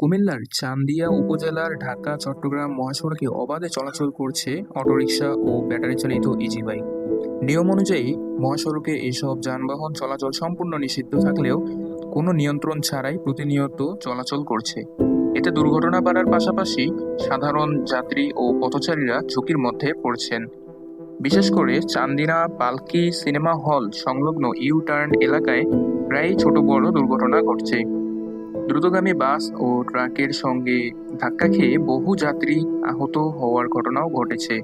কুমিল্লার চান্দিয়া উপজেলার ঢাকা, চট্টগ্রাম, মহাসড়কে অবাধে চলাচল করছে অটোরিকশা ও ব্যাটারি চালিত ইজি বাইক নিয়ম অনুযায়ী মহাসড়কে এসব যানবাহন চলাচল সম্পূর্ণ নিষিদ্ধ থাকলেও কোনো নিয়ন্ত্রণ ছাড়াই প্রতিনিয়ত চলাচল করছে। এতে দুর্ঘটনা বাড়ার পাশাপাশি সাধারণ যাত্রী ও পথচারীরা ঝুঁকির মধ্যে পড়ছেন। বিশেষ করে চান্দিনা পালকি সিনেমা হল সংলগ্ন ইউ টার্ন এলাকায় প্রায়ই ছোট বড় দুর্ঘটনা ঘটছে। দ্রুতগামী বাস ও ট্রাকের সঙ্গে ধাক্কা খেয়ে বহু যাত্রী আহত হওয়ার ঘটনাও ঘটেছে।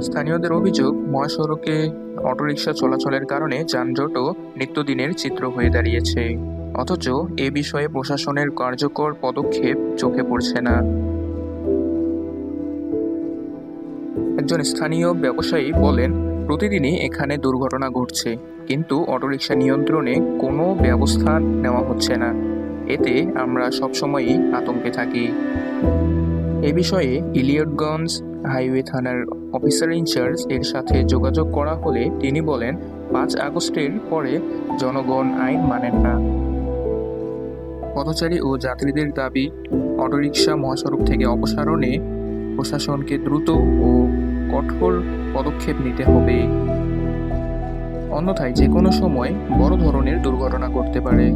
স্থানীয়দের অভিযোগ, মহাসড়কে অটোরিকশা চলাচলের কারণে যানজটও নিত্যদিনের চিত্র হয়ে দাঁড়িয়েছে। অথচ এ বিষয়ে প্রশাসনের কার্যকর পদক্ষেপ চোখে পড়ছে না। একজন স্থানীয় ব্যবসায়ী বলেন, প্রতিদিনই এখানে দুর্ঘটনা ঘটছে, কিন্তু অটোরিকশা নিয়ন্ত্রণে কোনো ব্যবস্থা নেওয়া হচ্ছে না। এতে আমরা সবসময়ই আতঙ্কে থাকি। এ বিষয়ে ইলিয়টগঞ্জ হাইওয়ে থানার অফিসার ইনচার্জ এর সাথে যোগাযোগ করা হলে তিনি বলেন, পাঁচ আগস্টের পরে জনগণ আইন মানেন না। পথচারী ও যাত্রীদের দাবি, অটোরিকশা মহাসড়ক থেকে অপসারণে প্রশাসনকে দ্রুত ও কঠোর পদক্ষেপ নিতে হবে। অন্যথায় যে কোনো সময় বড় ধরনের দুর্ঘটনা ঘটতে পারে।